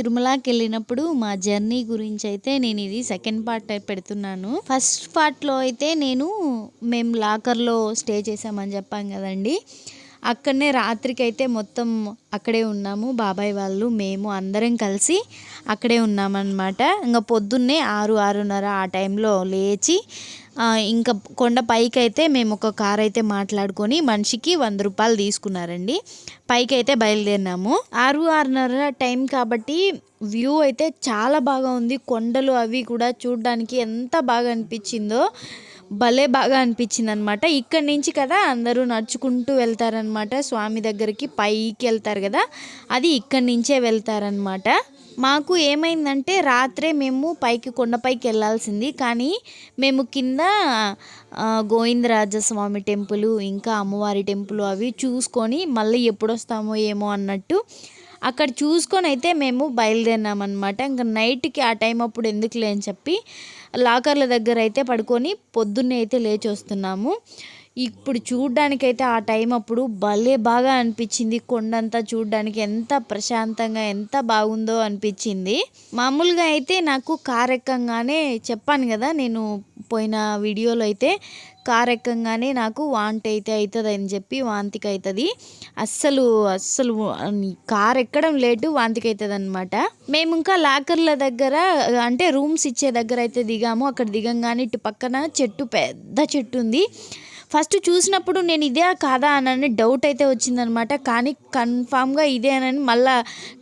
తిరుమలకి వెళ్ళినప్పుడు మా జర్నీ గురించి అయితే నేను ఇది సెకండ్ పార్ట్ పెడుతున్నాను. ఫస్ట్ పార్ట్లో అయితే నేను మేము లాకర్లో స్టే చేసామని చెప్పాం కదండి. అక్కడనే రాత్రికి అయితే మొత్తం అక్కడే ఉన్నాము. బాబాయ్ వాళ్ళు మేము అందరం కలిసి అక్కడే ఉన్నామన్నమాట. ఇంకా పొద్దున్నే ఆరు ఆరున్నర ఆ టైంలో లేచి ఇంకా కొండ పైకి అయితే మేము ఒక కార్ అయితే మాట్లాడుకొని మనిషికి వంద రూపాయలు తీసుకున్నారండి. పైకి అయితే బయలుదేరినాము. ఆరు ఆరున్నర టైం కాబట్టి వ్యూ అయితే చాలా బాగా ఉంది. కొండలు అవి కూడా చూడడానికి ఎంత బాగా అనిపించిందో. భలే బాగా అనిపించింది అనమాట ఇక్కడి నుంచి కదా అందరూ నడుచుకుంటూ వెళ్తారనమాట స్వామి దగ్గరికి పైకి వెళ్తారు కదా అది ఇక్కడి నుంచే వెళ్తారనమాట మాకు ఏమైందంటే రాత్రే మేము పైకి కొండపైకి వెళ్ళాల్సింది. కానీ మేము కింద గోవిందరాజస్వామి టెంపుల్ ఇంకా అమ్మవారి టెంపుల్ అవి చూసుకొని మళ్ళీ ఎప్పుడు వస్తామో ఏమో అన్నట్టు అక్కడ చూసుకొని అయితే మేము బయలుదేరినాం అనమాట ఇంకా నైట్కి ఆ టైం అప్పుడు ఎందుకులే అని చెప్పి లాకర్ల దగ్గర అయితే పడుకొని పొద్దున్నే అయితే లేచి వస్తున్నాము ఇప్పుడు చూడ్డానికైతే ఆ టైం అప్పుడు భలే బాగా అనిపించింది. కొండంతా చూడ్డానికి ఎంత ప్రశాంతంగా ఎంత బాగుందో అనిపించింది. మామూలుగా అయితే నాకు కార్ ఎక్కంగానే చెప్పాను కదా నేను పోయిన వీడియోలో అయితే కార్ ఎక్కంగానే నాకు వాంతి అయితే అవుతుంది అని చెప్పి వాంతికి అవుతుంది అస్సలు అస్సలు కార్ ఎక్కడం లేటు వాంతికి అవుతుంది అనమాట మేము ఇంకా లాకర్ల దగ్గర అంటే రూమ్స్ ఇచ్చే దగ్గర అయితే దిగాము. అక్కడ దిగంగానే ఇటు పక్కన చెట్టు పెద్ద చెట్టు ఉంది. ఫస్ట్ చూసినప్పుడు నేను ఇదే కాదా అని డౌట్ అయితే వచ్చిందనమాట. కానీ కన్ఫామ్గా ఇదే అని మళ్ళా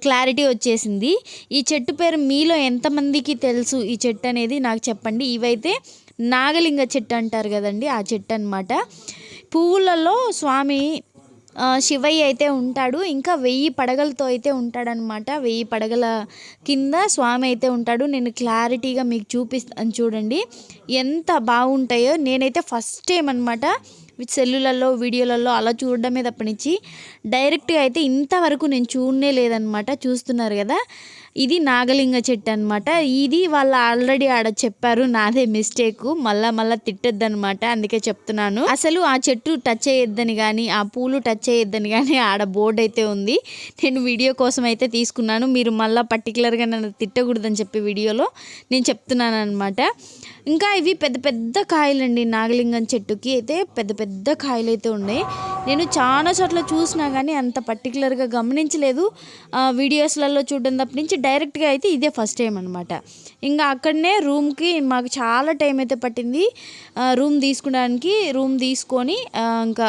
క్లారిటీ వచ్చేసింది. ఈ చెట్టు పేరు మీలో ఎంతమందికి తెలుసు? ఈ చెట్టు అనేది నాకు చెప్పండి. ఇవైతే నాగలింగ చెట్టు అంటారు కదండి ఆ చెట్టు అనమాట పువ్వులలో స్వామి శివయ్య అయితే ఉంటాడు. ఇంకా వెయ్యి పడగలతో అయితే ఉంటాడనమాట వెయ్యి పడగల కింద స్వామి అయితే ఉంటాడు. నేను క్లారిటీగా మీకు చూపిస్తాను చూడండి. ఎంత బాగుంటాయో నేనైతే ఫస్ట్ టైం అనమాట సెల్లులలో వీడియోలలో అలా చూడడమే తప్పనిచ్చి డైరెక్ట్గా అయితే ఇంతవరకు నేను చూడనే లేదనమాట చూస్తున్నారు కదా? ఇది నాగలింగ చెట్టు అనమాట ఇది వాళ్ళు ఆల్రెడీ ఆడ చెప్పారు నాదే మిస్టేక్ మళ్ళా మళ్ళా అనమాట అందుకే చెప్తున్నాను. అసలు ఆ చెట్టు టచ్ చేయొద్దని కానీ ఆ పూలు టచ్ చేయొద్దని కానీ ఆడ బోర్డు అయితే ఉంది. నేను వీడియో కోసం అయితే తీసుకున్నాను. మీరు మళ్ళీ పర్టికులర్గా నన్ను తిట్టకూడదని చెప్పి వీడియోలో నేను చెప్తున్నాను అనమాట ఇంకా ఇవి పెద్ద పెద్ద కాయలండి నాగలింగం చెట్టుకి. అయితే పెద్ద పెద్ద కాయలు అయితే ఉన్నాయి. నేను చాలా చోట్ల చూసినా కానీ అంత పర్టికులర్గా గమనించలేదు. వీడియోస్లలో చూడడం తప్ప నుంచి డైరెక్ట్గా అయితే ఇదే ఫస్ట్ టైం అనమాట ఇంకా అక్కడనే రూమ్కి మాకు చాలా టైం అయితే పట్టింది. రూమ్ తీసుకోవడానికి రూమ్ తీసుకొని ఇంకా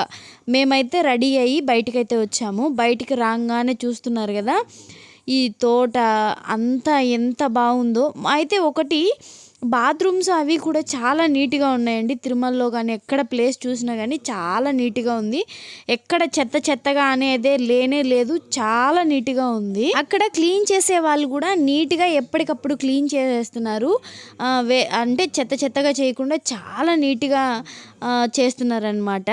మేమైతే రెడీ అయ్యి బయటకైతే వచ్చాము. బయటికి రాగానే చూస్తున్నారు కదా ఈ తోట అంతా ఎంత బాగుందో. అయితే ఒకటి బాత్రూమ్స్ అవి కూడా చాలా నీట్గా ఉన్నాయండి. తిరుమలలో కానీ ఎక్కడ ప్లేస్ చూసినా కానీ చాలా నీట్గా ఉంది. ఎక్కడ చెత్త చెత్తగా అనేదే లేనే లేదు. చాలా నీట్గా ఉంది. అక్కడ క్లీన్ చేసే వాళ్ళు కూడా నీట్గా ఎప్పటికప్పుడు క్లీన్ చేసేస్తున్నారు. వే అంటే చెత్త చెత్తగా చేయకుండా చాలా నీట్గా చేస్తున్నారనమాట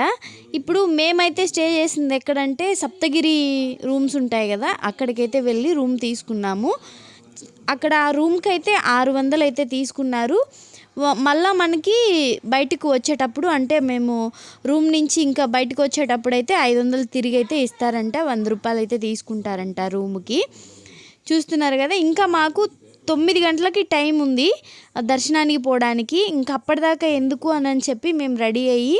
ఇప్పుడు మేమైతే స్టే చేసింది ఎక్కడంటే సప్తగిరి రూమ్స్ ఉంటాయి కదా అక్కడికైతే వెళ్ళి రూమ్ తీసుకున్నాము. అక్కడ ఆ రూమ్కి అయితే ఆరు వందలు అయితే తీసుకున్నారు. మళ్ళీ మళ్ళా మనకి బయటకు వచ్చేటప్పుడు అంటే మేము రూమ్ నుంచి ఇంకా బయటకు వచ్చేటప్పుడు అయితే ఐదు వందలు తిరిగి అయితే ఇస్తారంట వంద రూపాయలు అయితే తీసుకుంటారంట రూమ్కి. చూస్తున్నారు కదా ఇంకా మాకు తొమ్మిది గంటలకి టైం ఉంది దర్శనానికి పోవడానికి. ఇంకా అప్పటిదాకా ఎందుకు అని అని చెప్పి మేము రెడీ అయ్యి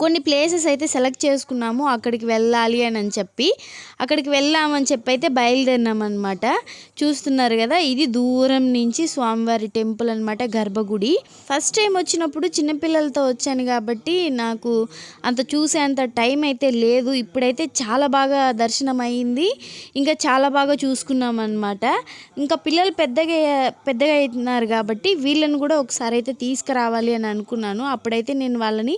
కొన్ని ప్లేసెస్ అయితే సెలెక్ట్ చేసుకున్నాము అక్కడికి వెళ్ళాలి అని అని చెప్పి. అక్కడికి వెళ్ళామని చెప్పి అయితే బయలుదేరినామన్నమాట. చూస్తున్నారు కదా ఇది దూరం నుంచి స్వామివారి టెంపుల్ అనమాట గర్భగుడి. ఫస్ట్ టైం వచ్చినప్పుడు చిన్నపిల్లలతో వచ్చాను కాబట్టి నాకు అంత చూసేంత టైం అయితే లేదు. ఇప్పుడైతే చాలా బాగా దర్శనం అయింది. ఇంకా చాలా బాగా చూసుకున్నాం అనమాట ఇంకా పిల్లలు పెద్దగా పెద్దగా అవుతున్నారు కాబట్టి వీళ్ళని కూడా ఒకసారి అయితే తీసుకురావాలి అని అనుకున్నాను. అప్పుడైతే నేను వాళ్ళని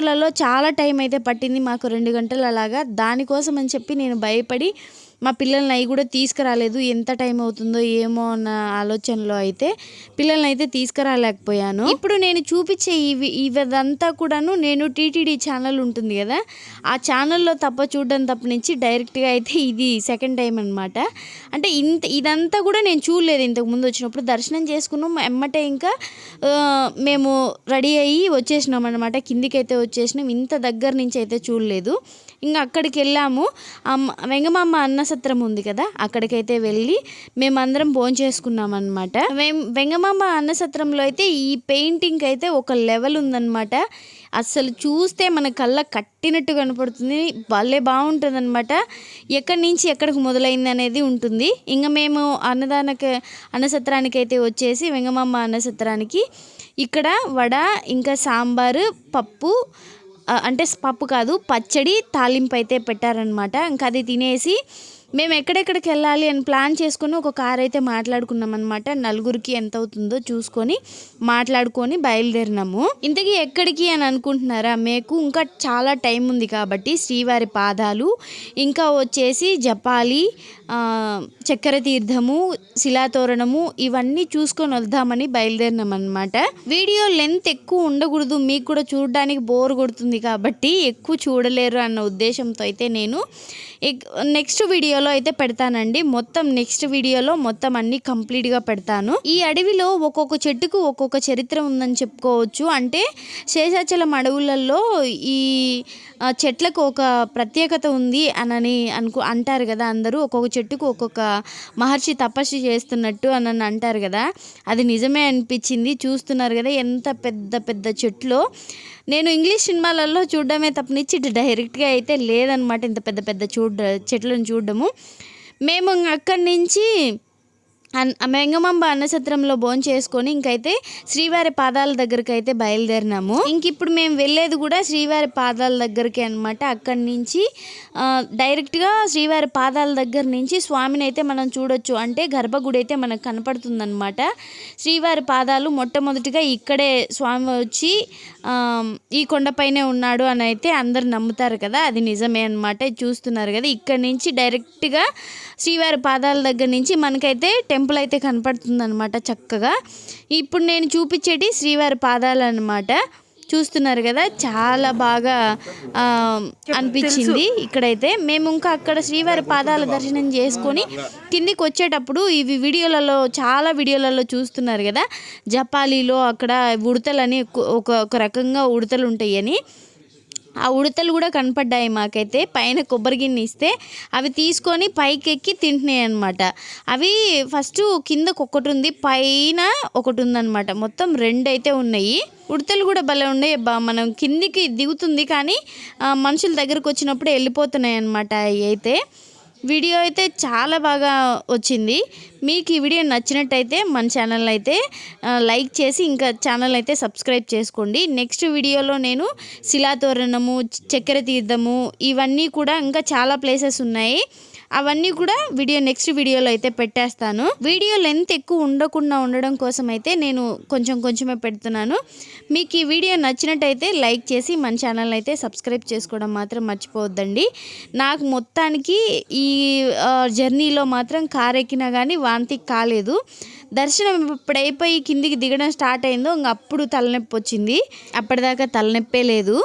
లాకర్లలో చాలా టైం అయితే పట్టింది మాకు రెండు గంటలు అలాగా దానికోసం అని చెప్పి నేను భయపడి మా పిల్లల్ని అవి కూడా తీసుకురాలేదు. ఎంత టైం అవుతుందో ఏమో అన్న ఆలోచనలో అయితే పిల్లల్ని అయితే తీసుకురాలేకపోయాను. ఇప్పుడు నేను చూపించే ఇవి ఇదంతా కూడాను నేను టీటీడీ ఛానల్ ఉంటుంది కదా ఆ ఛానల్లో తప్ప చూడడం తప్ప నుంచి డైరెక్ట్గా అయితే ఇది సెకండ్ టైం అనమాట అంటే ఇంత ఇదంతా కూడా నేను చూడలేదు ఇంతకు ముందు వచ్చినప్పుడు. దర్శనం చేసుకున్నాం ఎమ్మటే ఇంకా మేము రెడీ అయ్యి వచ్చేసినాం అనమాట కిందికైతే వచ్చేసినాం. ఇంత దగ్గర నుంచి అయితే చూడలేదు. ఇంకా అక్కడికి వెళ్ళాము. అమ్మ వెంగమామ అన్న అన్నసత్రం ఉంది కదా అక్కడికైతే వెళ్ళి మేమందరం భోంచేసుకున్నాం అనమాట అన్న అన్నసత్రంలో అయితే ఈ పెయింటింగ్ అయితే ఒక లెవెల్ ఉందన్నమాట. అస్సలు చూస్తే మన కళ్ళ కట్టినట్టు కనపడుతుంది. భలే బాగుంటుంది అనమాట ఎక్కడి నుంచి ఎక్కడికి మొదలైంది అనేది ఉంటుంది. ఇంకా మేము అన్నదానక అన్నసత్రానికి అయితే వచ్చేసి వెంగమామ అన్నసత్రానికి ఇక్కడ వడ ఇంకా సాంబారు పప్పు అంటే పప్పు కాదు పచ్చడి తాలింపు అయితే పెట్టారనమాట ఇంకా అది తినేసి మేము ఎక్కడెక్కడికి వెళ్ళాలి అని ప్లాన్ చేసుకొని ఒక కార్ అయితే మాట్లాడుకున్నాం అనమాట నలుగురికి ఎంత అవుతుందో చూసుకొని మాట్లాడుకొని బయలుదేరినాము. ఇంతకీ ఎక్కడికి అని అనుకుంటున్నారా? మీకు ఇంకా చాలా టైం ఉంది కాబట్టి శ్రీవారి పాదాలు ఇంకా వచ్చేసి జపాలి చక్కెర తీర్థము శిలాతోరణము ఇవన్నీ చూసుకొని వద్దామని బయలుదేరినాం అనమాట వీడియో లెంత్ ఎక్కువ ఉండకూడదు మీకు కూడా చూడడానికి బోర్ కొడుతుంది కాబట్టి ఎక్కువ చూడలేరు అన్న ఉద్దేశంతో అయితే నేను నెక్స్ట్ వీడియోలో అయితే పెడతానండి. మొత్తం నెక్స్ట్ వీడియోలో మొత్తం అన్ని కంప్లీట్గా పెడతాను. ఈ అడవిలో ఒక్కొక్క చెట్టుకు ఒక్కొక్క చరిత్ర ఉందని చెప్పుకోవచ్చు. అంటే శేషాచలం అడవులలో ఈ చెట్లకు ఒక ప్రత్యేకత ఉంది అనని అనుకో అంటారు కదా అందరూ. ఒక్కొక్క చెట్టుకు ఒక్కొక్క మహర్షి తపస్సు చేస్తున్నట్టు అని అంటారు కదా. అది నిజమే అనిపించింది. చూస్తున్నారు కదా ఎంత పెద్ద పెద్ద చెట్లు. నేను ఇంగ్లీష్ సినిమాలలో చూడడమే తప్పనిచ్చి ఇటు డైరెక్ట్గా అయితే లేదనమాట ఇంత పెద్ద పెద్ద చూడ చెట్లను చూడడము. మేము అక్కడి నుంచి మెంగమంబ అన్నసత్రంలో భోజనం చేసుకొని ఇంకైతే శ్రీవారి పాదాల దగ్గరికి అయితే బయలుదేరినాము. ఇంక ఇప్పుడు మేము వెళ్ళేది కూడా శ్రీవారి పాదాల దగ్గరికి అనమాట అక్కడి నుంచి డైరెక్ట్గా శ్రీవారి పాదాల దగ్గర నుంచి స్వామిని అయితే మనం చూడొచ్చు. అంటే గర్భగుడి అయితే మనకు కనపడుతుంది అనమాట శ్రీవారి పాదాలు మొట్టమొదటిగా ఇక్కడే స్వామి వచ్చి ఈ కొండపైనే ఉన్నాడు అని అయితే అందరు నమ్ముతారు కదా. అది నిజమే అనమాట చూస్తున్నారు కదా. ఇక్కడి నుంచి డైరెక్ట్గా శ్రీవారి పాదాల దగ్గర నుంచి మనకైతే టెంపుల్ అయితే కనపడుతుంది అనమాట చక్కగా. ఇప్పుడు నేను చూపించేటి శ్రీవారి పాదాలు అనమాట చూస్తున్నారు కదా చాలా బాగా అనిపించింది ఇక్కడైతే. మేము ఇంకా అక్కడ శ్రీవారి పాదాల దర్శనం చేసుకొని కిందికి వచ్చేటప్పుడు ఇవి వీడియోలలో చాలా వీడియోలలో చూస్తున్నారు కదా. జపాలీలో అక్కడ ఉడతలని ఒక ఒక రకంగా ఉడతలు ఉంటాయని. ఆ ఉడతలు కూడా కనపడ్డాయి మాకైతే. పైన కొబ్బరి గిన్నె ఇస్తే అవి తీసుకొని పైకి ఎక్కి తింటున్నాయి అనమాట అవి ఫస్ట్ కిందకు ఒకటి ఉంది పైన ఒకటి ఉందన్నమాట మొత్తం రెండు అయితే ఉన్నాయి. ఉడతలు కూడా భలే ఉన్నాయి బా మనం కిందికి దిగుతుంది కానీ మనుషుల దగ్గరకు వచ్చినప్పుడు వెళ్ళిపోతున్నాయి అనమాట అవి అయితే వీడియో అయితే చాలా బాగా వచ్చింది. మీకు ఈ వీడియో నచ్చినట్టయితే మన ఛానల్ అయితే లైక్ చేసి ఇంకా ఛానల్ అయితే సబ్స్క్రైబ్ చేసుకోండి. నెక్స్ట్ వీడియోలో నేను శిలాతోరణము చక్కెర తీర్థము ఇవన్నీ కూడా ఇంకా చాలా ప్లేసెస్ ఉన్నాయి. అవన్నీ కూడా వీడియో నెక్స్ట్ వీడియోలో అయితే పెట్టేస్తాను. వీడియో లెంత్ ఎక్కువ ఉండకుండా ఉండడం కోసం అయితే నేను కొంచెం కొంచెమే పెడుతున్నాను. మీకు ఈ వీడియో నచ్చినట్టయితే లైక్ చేసి మన ఛానల్ అయితే సబ్స్క్రైబ్ చేసుకోవడం మాత్రం మర్చిపోవద్దండి. నాకు మొత్తానికి ఈ జర్నీలో మాత్రం కార్ ఎక్కినా కానీ వాంతి కాలేదు. దర్శనం ఇప్పుడు అయిపోయి కిందికి దిగడం స్టార్ట్ అయిందో ఇంక అప్పుడు తలనొప్పి వచ్చింది. అప్పటిదాకా తలనొప్పే లేదు.